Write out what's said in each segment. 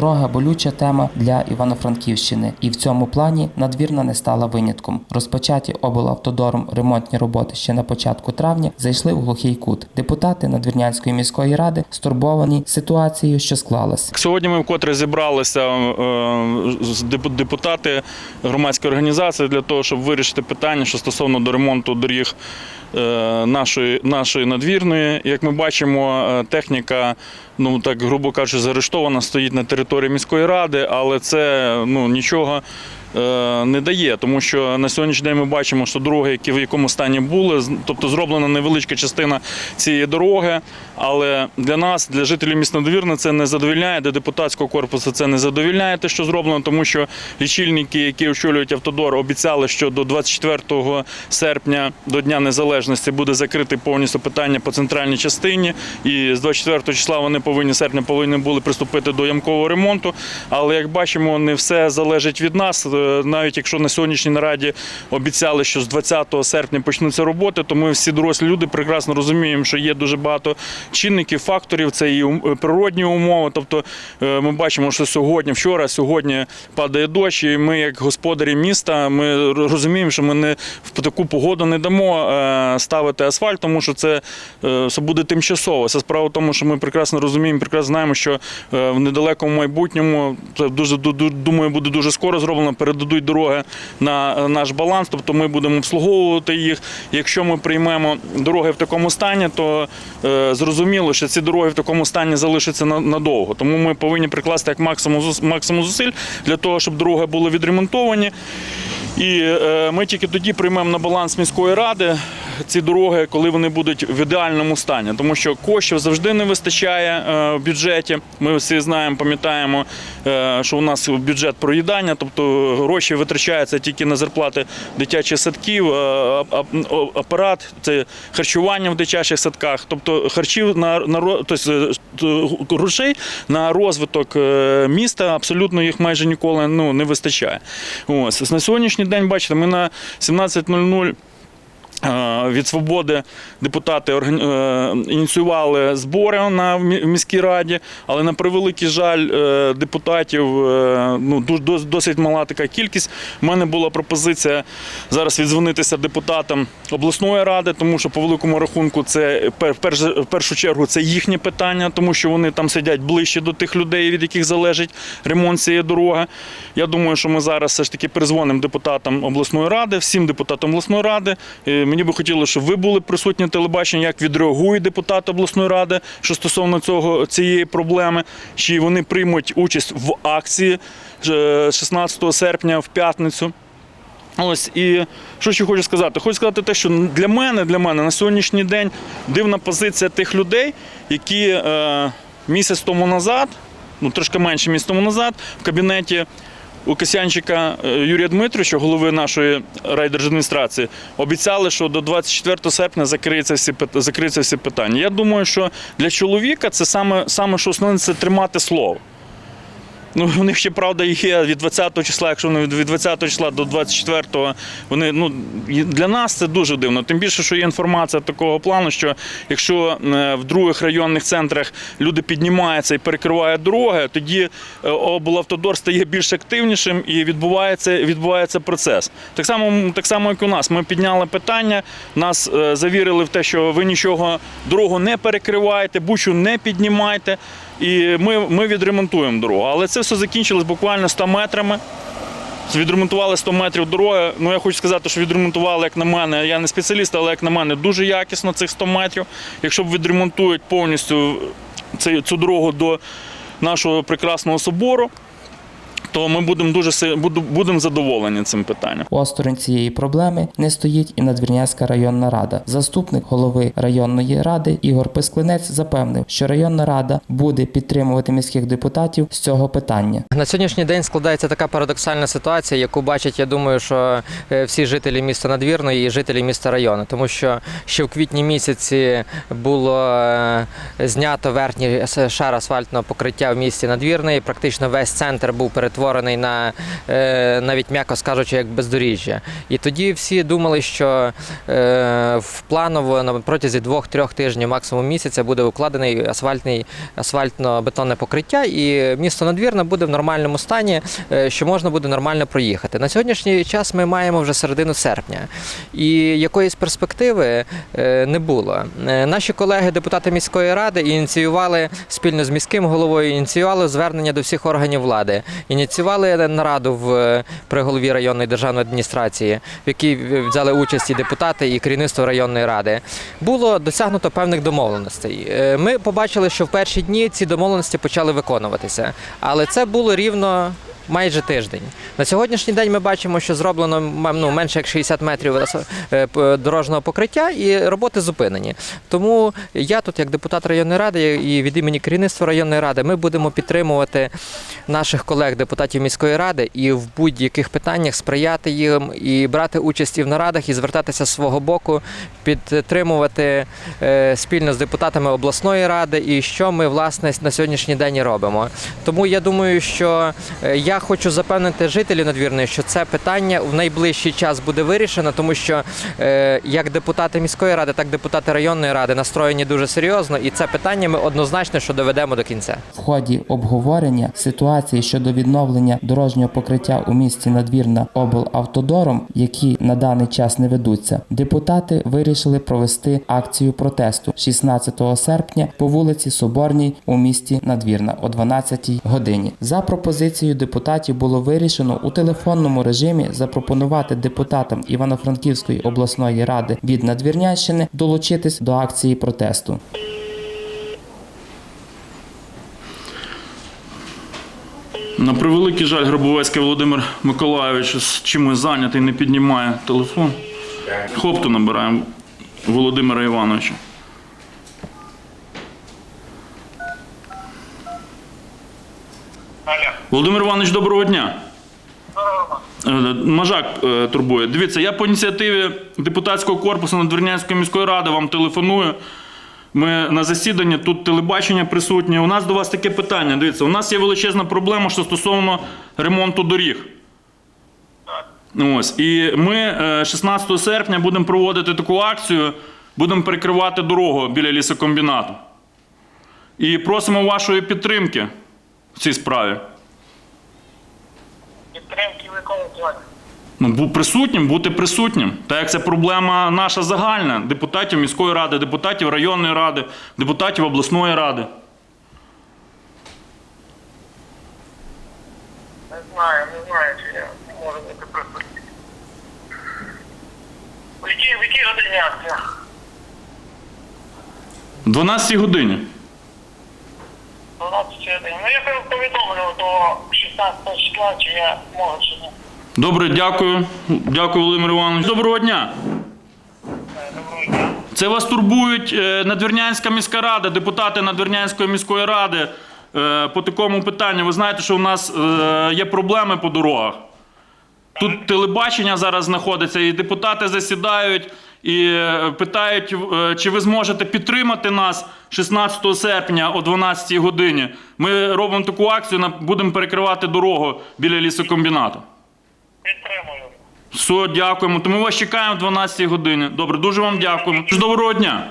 Дорога болюча тема для Івано-Франківщини, і в цьому плані надвірна не стала винятком. Розпочаті облавтодором ремонтні роботи ще на початку травня зайшли в глухий кут. Депутати Надвірнянської міської ради стурбовані ситуацією, що склалась. Сьогодні ми вкотре зібралися е, депутати громадської організації для того, щоб вирішити питання, що стосовно до ремонту доріг е, нашої, нашої надвірної. Як ми бачимо, е, техніка, ну так грубо кажучи, заарештована, стоїть на території міської ради, але це ну нічого. Е, Не дає, тому що на сьогоднішній день ми бачимо, що дороги, які в якому стані були, тобто зроблена невеличка частина цієї дороги. Але для нас, для жителів міста Надвірна, це не задовільняє, для депутатського корпусу це не задовільняє те, що зроблено, тому що лічильники, які очолюють автодор, обіцяли, що до 24 серпня, до Дня Незалежності, буде закрите повністю питання по центральній частині. І з 24 числа вони повинні серпня повинні були приступити до ямкового ремонту. Але як бачимо, не все залежить від нас. Е, Навіть якщо на сьогоднішній нараді обіцяли, що з 20 серпня почнуться роботи, то ми всі дорослі люди прекрасно розуміємо, що є дуже багато чинників, факторів. Це і природні умови. Тобто е, ми бачимо, що сьогодні, вчора, сьогодні падає дощ, і ми, як господарі міста, ми розуміємо, що ми не в таку погоду не дамо е, ставити асфальт, тому що це, е, це буде тимчасово. Це справа в тому, що ми прекрасно розуміємо, прекрасно знаємо, що е, в недалекому майбутньому це дуже ду- ду- думаю, буде дуже скоро зроблено. Передадуть дороги на наш баланс, тобто ми будемо обслуговувати їх. Якщо ми приймемо дороги в такому стані, то е, зрозуміло, що ці дороги в такому стані залишаться надовго. Тому ми повинні прикласти як максимум максимум зусиль для того, щоб дороги були відремонтовані. І е, ми тільки тоді приймемо на баланс міської ради ці дороги, коли вони будуть в ідеальному стані, тому що коштів завжди не вистачає е, в бюджеті. Ми всі знаємо, пам'ятаємо, е, що у нас бюджет проїдання, тобто гроші витрачаються тільки на зарплати дитячих садків, е, апарат, це харчування в дитячих садках, тобто харчів на, на тобто, грошей на розвиток міста абсолютно їх майже ніколи ну, не вистачає. Ось на сьогоднішній день, бачите, ми на 17.00 Е, від свободи депутати е, ініціювали збори на міській раді, але на превеликий жаль е, депутатів е, ну досить мала така кількість. У мене була пропозиція зараз віддзвонитися депутатам обласної ради, тому що по великому рахунку це в першу чергу це їхнє питання, тому що вони там сидять ближче до тих людей, від яких залежить ремонт цієї дороги. Я думаю, що ми зараз все ж таки перезвонимо депутатам обласної ради, всім депутатам обласної ради. Е, Мені би хотілося, щоб ви були присутні на телебаченні, як відреагують депутати обласної ради, що стосовно цього цієї проблеми, чи вони приймуть участь в акції е, 16 серпня в п'ятницю. Ось і що ще хочу сказати? Хочу сказати те, що для мене, для мене на сьогоднішній день дивна позиція тих людей, які е, місяць тому назад, ну трошки менше місяць тому назад, в кабінеті у Касянчика е, Юрія Дмитровича, голови нашої райдержадміністрації, обіцяли, що до 24 серпня закриються всі закриються всі питання. Я думаю, що для чоловіка це саме, саме що основне це тримати слово. Ну, у них ще правда є від 20 числа, якщо вони від 20 числа до 24-го, вони ну для нас це дуже дивно. Тим більше, що є інформація такого плану, що якщо е, в других районних центрах люди піднімаються і перекривають дороги, тоді е, облавтодор стає більш активнішим і відбувається, відбувається процес. Так само, так само, як у нас. Ми підняли питання, нас е, завірили в те, що ви нічого дорогу не перекриваєте, бучу не піднімайте. І ми, ми відремонтуємо дорогу. Але це все закінчилось буквально 100 метрами. Відремонтували 100 метрів дороги. Ну я хочу сказати, що відремонтували, як на мене. Я не спеціаліст, але як на мене, дуже якісно цих 100 метрів. Якщо б відремонтують повністю цю, цю дорогу до нашого прекрасного собору, то ми будемо дуже си- буду- будемо задоволені цим питанням. Осторонь цієї проблеми не стоїть і Надвірнянська районна рада. Заступник голови районної ради Ігор Писклинець запевнив, що районна рада буде підтримувати міських депутатів з цього питання. На сьогоднішній день складається така парадоксальна ситуація, яку бачать, я думаю, що е, всі жителі міста Надвірної і жителі міста району, тому що ще в квітні місяці було е, знято верхній шар асфальтного покриття в місті Надвірної. Практично весь центр був перетворений перетворений на е, навіть м'яко скажучи, як бездоріжжя. І тоді всі думали, що е, в планово на протязі двох-трьох тижнів, максимум місяця, буде укладений асфальтний асфальтно-бетонне покриття, і місто надвірна буде в нормальному стані, е, що можна буде нормально проїхати. На сьогоднішній час ми маємо вже середину серпня, і якоїсь перспективи не було. Наші колеги, депутати міської ради, ініціювали спільно з міським головою, ініціювали звернення до всіх органів влади, ініціювали нараду в е, при голові районної державної адміністрації, в якій взяли участь і депутати, і керівництво районної ради. Було досягнуто певних домовленостей. Е, Ми побачили, що в перші дні ці домовленості почали виконуватися, але це було рівно. Майже тиждень. На сьогоднішній день ми бачимо, що зроблено ну, менше як 60 метрів е, дорожнього покриття і роботи зупинені. Тому я тут, як депутат районної ради і від імені керівництва районної ради, ми будемо підтримувати наших колег, депутатів міської ради, і в будь-яких питаннях сприяти їм і брати участь і в нарадах, і звертатися з свого боку, підтримувати е, спільно з депутатами обласної ради, і що ми власне на сьогоднішній день і робимо. Тому я думаю, що е, я хочу запевнити жителів надвірної, що це питання в найближчий час буде вирішено, тому що е, як депутати міської ради, так і депутати районної ради настроєні дуже серйозно, і це питання ми однозначно що доведемо до кінця. В ході обговорення ситуації щодо відновлення дорожнього покриття у місті Надвірна облавтодором, які на даний час не ведуться, депутати вирішили провести акцію протесту 16 серпня по вулиці Соборній у місті Надвірна о 12 годині. За пропозицією депутатів було вирішено у телефонному режимі запропонувати депутатам Івано-Франківської обласної ради від Надвірнянщини долучитись до акції протесту. На превеликий жаль, Грабовецький Володимир Миколайович з чимось зайнятий, не піднімає телефон. Хопту набираємо Володимира Івановича. Володимир Іванович, доброго дня. Е, Мажак е, турбує. Дивіться, я по ініціативі депутатського корпусу Надвірнянської міської ради вам телефоную. Ми на засіданні тут телебачення присутні. У нас до вас таке питання. Дивіться, у нас є величезна проблема, що стосовно ремонту доріг. Ось. І ми е, 16 серпня будемо проводити таку акцію, будемо перекривати дорогу біля лісокомбінату. І просимо вашої підтримки в цій справі. Підтримки в якому плані? Ну, бу- присутнім, бути присутнім. Так як це проблема наша загальна депутатів міської ради, депутатів районної ради, депутатів обласної ради. Не знаю, не знаю, чи я можу бути присутній. В якій, в якій годині акція? В 12 годині. 12 годин. Ну я повідомлю до 16 числа, чи я можу, чи ні. Добре, дякую. Дякую, Володимир Іванович. Доброго дня. Доброго дня. Це вас турбують е, Надвірнянська міська рада, депутати Надвірнянської міської ради е, по такому питанню. Ви знаєте, що у нас е, є проблеми по дорогах. Тут телебачення зараз знаходиться, і депутати засідають і питають, чи ви зможете підтримати нас 16 серпня о 12 годині. Ми робимо таку акцію, будемо перекривати дорогу біля лісокомбінату. Підтримую. Все, дякуємо. То ми вас чекаємо о 12 годині. Добре, дуже вам дякуємо. Доброго дня.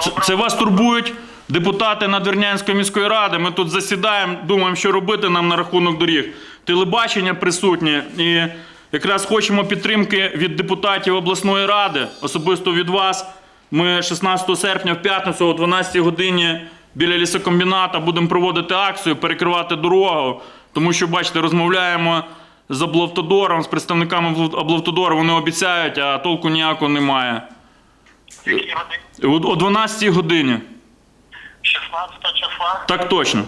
Це, це вас турбують депутати Надвірнянської міської ради. Ми тут засідаємо, думаємо, що робити нам на рахунок доріг. Телебачення присутнє. І якраз хочемо підтримки від депутатів обласної ради, особисто від вас. Ми 16 серпня в п'ятницю о 12 годині біля лісокомбіната будемо проводити акцію, перекривати дорогу. Тому що, бачите, розмовляємо з облавтодором, з представниками облавтодору. Вони обіцяють, а толку ніякого немає. О о 12 годині. 16 числа. Так точно.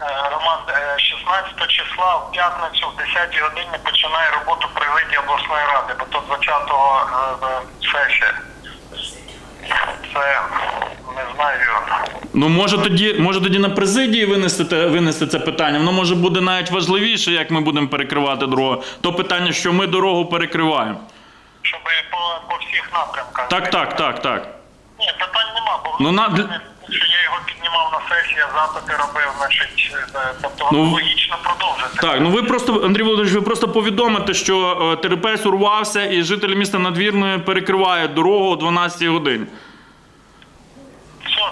Е, Роман, е, 16 числа в п'ятницю в 10 годині починає роботу президії обласної ради, бо то 20-го е, е, сесія. Це не знаю. Ну може тоді, може тоді на президії винести, те- винести це питання. Воно може буде навіть важливіше, як ми будемо перекривати дорогу. То питання, що ми дорогу перекриваємо. Щоб по, по всіх напрямках. Так, так, так, так. Ні, питань нема, бо Ну, на- що я його піднімав на сесії, запити робив, значить, е, тобто Ну, логічно продовжити. Так, ну ви просто, Андрій Володимирович, ви просто повідомите, що е, урвався і жителі міста Надвірної перекривають дорогу о 12 годині.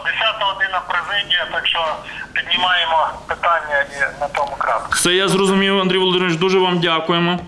Все, 10 година президія, так що піднімаємо питання і на тому крапку. Все я зрозумів, Андрій Володимирович, дуже вам дякуємо.